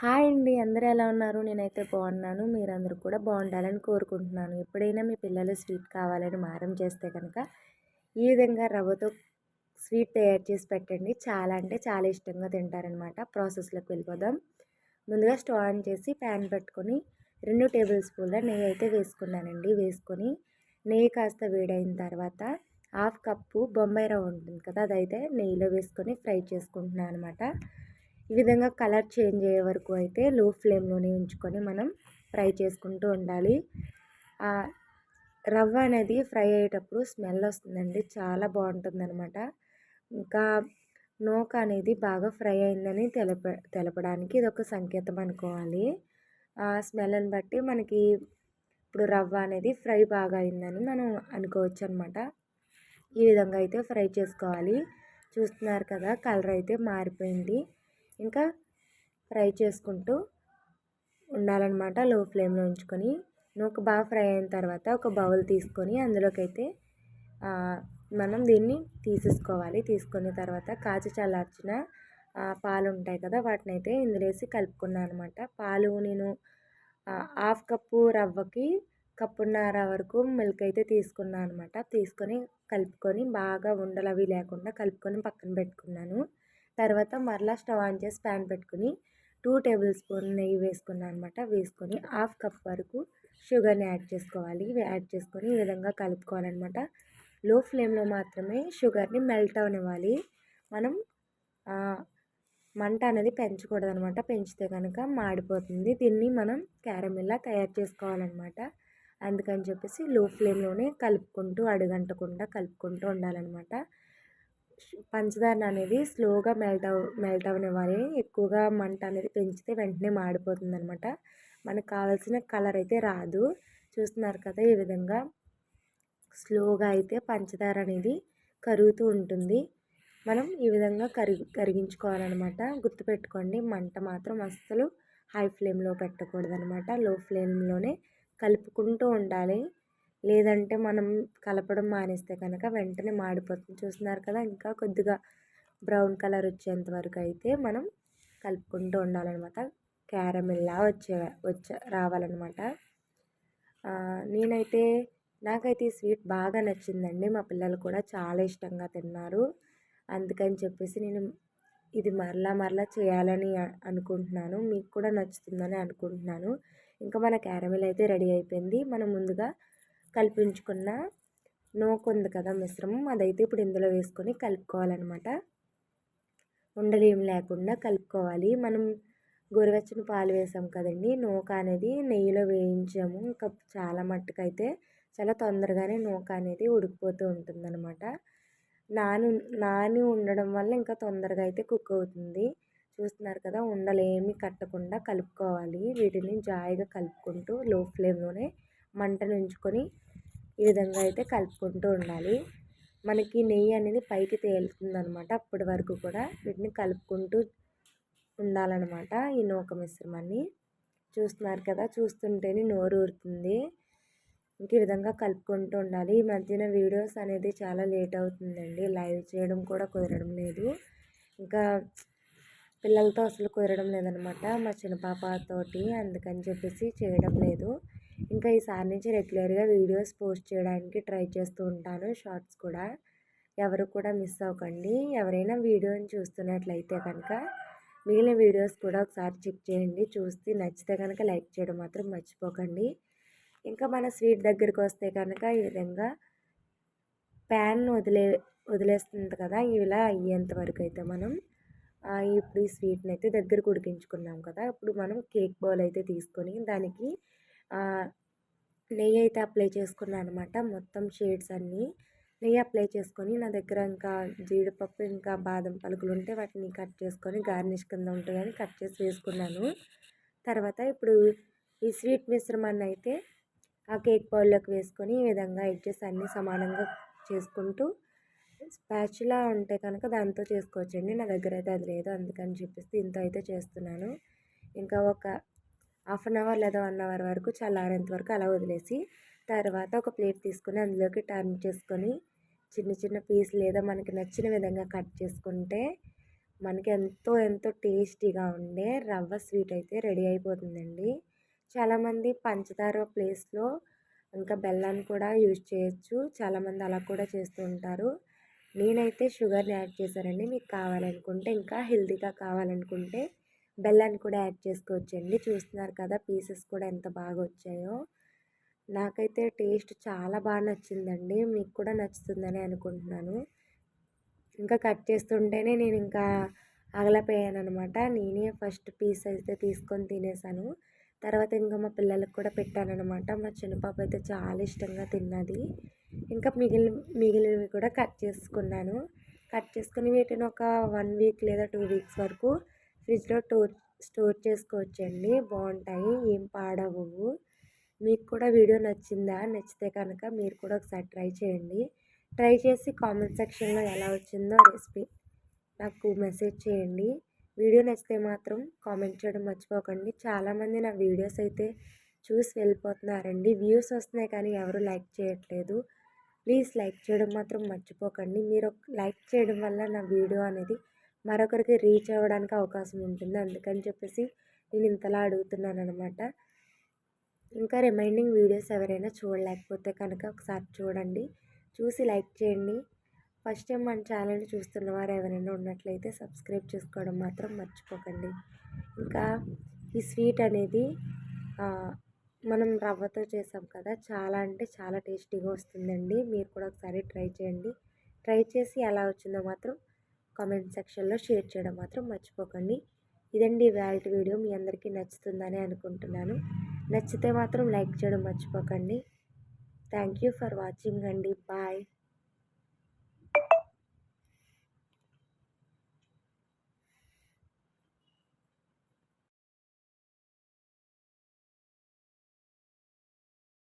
Hi అండి. అందరూ ఎలా ఉన్నారు? నేనైతే బాగున్నాను. మీరందరూ కూడా బాగుండాలని కోరుకుంటున్నాను. ఎప్పుడైనా మీ పిల్లలు స్వీట్ కావాలని మారం చేస్తే కనుక ఈ విధంగా రవ్వతో స్వీట్ తయారు చేసి పెట్టండి. చాలా అంటే చాలా ఇష్టంగా తింటారనమాట ప్రాసెస్లోకి వెళ్ళిపోదాం. ముందుగా స్టవ్ ఆన్ చేసి ప్యాన్ పెట్టుకొని రెండు టేబుల్ స్పూన్ల నెయ్యి అయితే వేసుకున్నానండి. వేసుకొని నెయ్యి కాస్త వేడైన తర్వాత హాఫ్ కప్పు బొంబాయి రవ్వ ఉంటుంది కదా అదైతే నెయ్యిలో వేసుకొని ఫ్రై చేసుకుంటున్నాను అనమాట ఈ విధంగా కలర్ చేంజ్ అయ్యే వరకు అయితే లో ఫ్లేమ్లోనే ఉంచుకొని మనం ఫ్రై చేసుకుంటూ ఉండాలి. రవ్వ అనేది ఫ్రై అయ్యేటప్పుడు స్మెల్ వస్తుందండి. చాలా బాగుంటుంది అనమాట ఇంకా నోక అనేది బాగా ఫ్రై అయిందని తెలప తెలపడానికి ఇది ఒక సంకేతం అనుకోవాలి. ఆ స్మెల్ని బట్టి మనకి ఇప్పుడు రవ్వ అనేది ఫ్రై బాగా అయిందని మనం అనుకోవచ్చు అనమాట ఈ విధంగా అయితే ఫ్రై చేసుకోవాలి. చూస్తున్నారు కదా కలర్ అయితే మారిపోయింది. ఇంకా ఫ్రై చేసుకుంటూ ఉండాలన్నమాట లో ఫ్లేమ్లో ఉంచుకొని. నూక బాగా ఫ్రై అయిన తర్వాత ఒక బౌల్ తీసుకొని అందులోకైతే మనం దీన్ని తీసేసుకోవాలి. తీసుకున్న తర్వాత కాచి చల్లార్చిన పాలు ఉంటాయి కదా వాటిని అయితే ఇందులో వేసి కలుపుకున్నాను అనమాట పాలు నేను హాఫ్ కప్పు రవ్వకి కప్పున్నర వరకు మిల్క్ అయితే తీసుకున్నాను అనమాట తీసుకొని కలుపుకొని బాగా ఉండలు అవి లేకుండా కలుపుకొని పక్కన పెట్టుకున్నాను. తర్వాత మరలా స్టవ్ ఆన్ చేసి ప్యాన్ పెట్టుకుని టూ టేబుల్ స్పూన్ నెయ్యి వేసుకున్నాను అనమాట వేసుకొని హాఫ్ కప్ వరకు షుగర్ని యాడ్ చేసుకోవాలి. యాడ్ చేసుకొని ఈ విధంగా కలుపుకోవాలన్నమాట. లో ఫ్లేమ్లో మాత్రమే షుగర్ని మెల్ట్ అవనివ్వాలి. మనం మంట అనేది పెంచకూడదు అనమాట పెంచితే కనుక మాడిపోతుంది. దీన్ని మనం క్యారమిల్లా తయారు చేసుకోవాలన్నమాట. అందుకని చెప్పేసి లో ఫ్లేమ్లోనే కలుపుకుంటూ అడుగంటకుండా కలుపుకుంటూ ఉండాలన్నమాట. పంచదార అనేది స్లోగా మెల్ట్ అవ మెల్ట్ అవనివ్వాలి. ఎక్కువగా మంట అనేది పెంచితే వెంటనే మాడిపోతుంది అనమాట మనకు కావాల్సిన కలర్ అయితే రాదు. చూస్తున్నారు కదా ఈ విధంగా. స్లోగా అయితే పంచదార అనేది కరుగుతూ ఉంటుంది. మనం ఈ విధంగా కరిగి కరిగించుకోవాలన్నమాట గుర్తుపెట్టుకోండి మంట మాత్రం అస్సలు హై ఫ్లేమ్లో పెట్టకూడదు అనమాట లో ఫ్లేమ్లోనే కలుపుకుంటూ ఉండాలి. లేదంటే మనం కలపడం మానేస్తే కనుక వెంటనే మాడిపోతుంది. చూస్తున్నారు కదా! ఇంకా కొద్దిగా బ్రౌన్ కలర్ వచ్చేంత వరకు అయితే మనం కలుపుకుంటూ ఉండాలన్నమాట. క్యారమిల్లా వచ్చే వచ్చే రావాలన్నమాట. నేనైతే నాకైతే ఈ స్వీట్ బాగా నచ్చిందండి. మా పిల్లలు కూడా చాలా ఇష్టంగా తిన్నారు. అందుకని చెప్పేసి నేను ఇది మరలా మరలా చేయాలని అనుకుంటున్నాను. మీకు కూడా నచ్చుతుందని అనుకుంటున్నాను. ఇంకా మన క్యారమిల్ అయితే రెడీ అయిపోయింది. మనం ముందుగా కల్పించుకున్న నూక ఉంది కదా మిశ్రమం అదైతే ఇప్పుడు ఇందులో వేసుకొని కలుపుకోవాలన్నమాట. ఉండలేం లేకుండా కలుపుకోవాలి. మనం గోరువెచ్చని పాలు వేసాం కదండి నూక అనేది నెయ్యిలో వేయించాము. ఇంకా చాలా మట్టుకైతే చాలా తొందరగానే నూక అనేది ఉడికిపోతూ ఉంటుందన్నమాట. నాని నాని ఉండడం వల్ల ఇంకా తొందరగా అయితే కుక్ అవుతుంది. చూస్తున్నారు కదా ఉండలేమి కట్టకుండా కలుపుకోవాలి. వీటిని జాయిగా కలుపుకుంటూ లో ఫ్లేమ్లోనే మంటను ఉంచుకొని ఈ విధంగా అయితే కలుపుకుంటూ ఉండాలి. మనకి నెయ్యి అనేది పైకి తేలుతుంది అనమాట అప్పటి వరకు కూడా వీటిని కలుపుకుంటూ ఉండాలన్నమాట ఈ నూక మిశ్రమాన్ని. చూస్తున్నారు కదా చూస్తుంటేనే నోరు ఊరుతుంది. ఇంక ఈ విధంగా కలుపుకుంటూ ఉండాలి. ఈ మధ్యన వీడియోస్ అనేది చాలా లేట్ అవుతుందండి. లైవ్ చేయడం కూడా కుదరడం లేదు. ఇంకా పిల్లలతో అసలు కుదరడం లేదనమాట. మా చిన్న పాపతోటి అందుకని చెప్పేసి చేయడం లేదు. ఇంకా ఈసారి నుంచి రెగ్యులర్గా వీడియోస్ పోస్ట్ చేయడానికి ట్రై చేస్తూ ఉంటాను. షార్ట్స్ కూడా. ఎవరు కూడా మిస్ అవ్వకండి. ఎవరైనా వీడియోని చూస్తున్నట్లయితే కనుక మిగిలిన వీడియోస్ కూడా ఒకసారి చెక్ చేయండి. చూస్తే నచ్చితే కనుక లైక్ చేయడం మాత్రం మర్చిపోకండి. ఇంకా మన స్వీట్ దగ్గరికి వస్తే కనుక ఈ విధంగా ప్యాన్ వదిలే వదిలేస్తుంది కదా. ఇలా అయ్యేంత వరకు అయితే మనం ఇప్పుడు ఈ స్వీట్ని అయితే దగ్గరకు ఉడికించుకున్నాం కదా! ఇప్పుడు మనం కేక్ బౌల్ అయితే తీసుకొని దానికి నెయ్యి అయితే అప్లై చేసుకున్నాను అనమాట మొత్తం షేడ్స్ అన్నీ నెయ్యి అప్లై చేసుకొని నా దగ్గర ఇంకా జీడిపప్పు ఇంకా బాదం పలుకులు ఉంటే వాటిని కట్ చేసుకొని గార్నిష్ కింద ఉంటుందని కట్ చేసి వేసుకున్నాను. తర్వాత ఇప్పుడు ఈ స్వీట్ మిశ్రమాన్ని అయితే ఆ కేక్ బౌల్లోకి వేసుకొని ఈ విధంగా ఎడ్జెస్ అన్నీ సమానంగా చేసుకుంటూ స్పాచులా ఉంటే కనుక దాంతో చేసుకోవచ్చండి. నా దగ్గర అయితే అది లేదు. అందుకని చెప్పేసి దీంతో అయితే చేస్తున్నాను. ఇంకా ఒక హాఫ్ అన్ అవర్ లేదా వన్ అవర్ వరకు చల్లారేంత వరకు అలా వదిలేసి తర్వాత ఒక ప్లేట్ తీసుకొని అందులోకి టర్న్ చేసుకొని చిన్న చిన్న పీస్ లేదా మనకి నచ్చిన విధంగా కట్ చేసుకుంటే మనకి ఎంతో ఎంతో టేస్టీగా ఉండే రవ్వ స్వీట్ అయితే రెడీ అయిపోతుందండి. చాలామంది పంచదార ప్లేస్లో ఇంకా బెల్లాన్ని కూడా యూజ్ చేయొచ్చు. చాలామంది అలా కూడా చేస్తూ ఉంటారు. నేనైతే షుగర్ని యాడ్ చేశానండి. మీకు కావాలనుకుంటే ఇంకా హెల్తీగా కావాలనుకుంటే బెల్లాన్ని కూడా యాడ్ చేసుకోవచ్చండి. చూస్తున్నారు కదా పీసెస్ కూడా ఎంత బాగా వచ్చాయో. నాకైతే టేస్ట్ చాలా బాగా నచ్చిందండి. మీకు కూడా నచ్చుతుందని అనుకుంటున్నాను. ఇంకా కట్ చేస్తుంటేనే నేను ఇంకా అగలపోయాను అనమాట నేనే ఫస్ట్ పీస్ అయితే తీసుకొని తినేసాను. తర్వాత ఇంకా మా పిల్లలకు కూడా పెట్టానన్నమాట. మా చిన్న పాప అయితే చాలా ఇష్టంగా తిన్నది. ఇంకా మిగిలిన మిగిలినవి కూడా కట్ చేసుకున్నాను. కట్ చేసుకుని వీటిని ఒక వన్ వీక్ లేదా టూ వీక్స్ వరకు ఫ్రిడ్జ్లో స్టోర్ స్టోర్ చేసుకోవచ్చండి. బాగుంటాయి ఏం పాడవవు మీకు కూడా వీడియో నచ్చిందా? నచ్చితే కనుక మీరు కూడా ఒకసారి ట్రై చేయండి. ట్రై చేసి కామెంట్ సెక్షన్లో ఎలా వచ్చిందో రెసిపీ నాకు మెసేజ్ చేయండి. వీడియో నచ్చితే మాత్రం కామెంట్ చేయడం మర్చిపోకండి. చాలామంది నా వీడియోస్ అయితే చూసి వెళ్ళిపోతున్నారండి. వ్యూస్ వస్తున్నాయి కానీ ఎవరు లైక్ చేయట్లేదు. ప్లీజ్ లైక్ చేయడం మాత్రం మర్చిపోకండి. మీరు లైక్ చేయడం వల్ల నా వీడియో అనేది మరొకరికి రీచ్ అవ్వడానికి అవకాశం ఉంటుంది. అందుకని చెప్పేసి నేను ఇంతలా అడుగుతున్నాను అనమాట ఇంకా రిమైండింగ్ వీడియోస్ ఎవరైనా చూడలేకపోతే కనుక ఒకసారి చూడండి. చూసి లైక్ చేయండి. ఫస్ట్ టైం మన ఛానల్ చూస్తున్న వారు ఎవరైనా ఉన్నట్లయితే సబ్స్క్రైబ్ చేసుకోవడం మాత్రం మర్చిపోకండి. ఇంకా ఈ స్వీట్ అనేది మనం రవ్వతో చేసాం కదా చాలా అంటే చాలా టేస్టీగా వస్తుందండి. మీరు కూడా ఒకసారి ట్రై చేయండి. ట్రై చేసి ఎలా వచ్చిందో మాత్రం కామెంట్ సెక్షన్లో షేర్ చేయడం మాత్రం మర్చిపోకండి. ఇదండి వ్యాల్ట్ వీడియో. మీ అందరికీ నచ్చుతుందని అనుకుంటున్నాను. నచ్చితే మాత్రం లైక్ చేయడం మర్చిపోకండి. థ్యాంక్ యూ ఫర్ వాచింగ్ అండి. బాయ్. Thank you.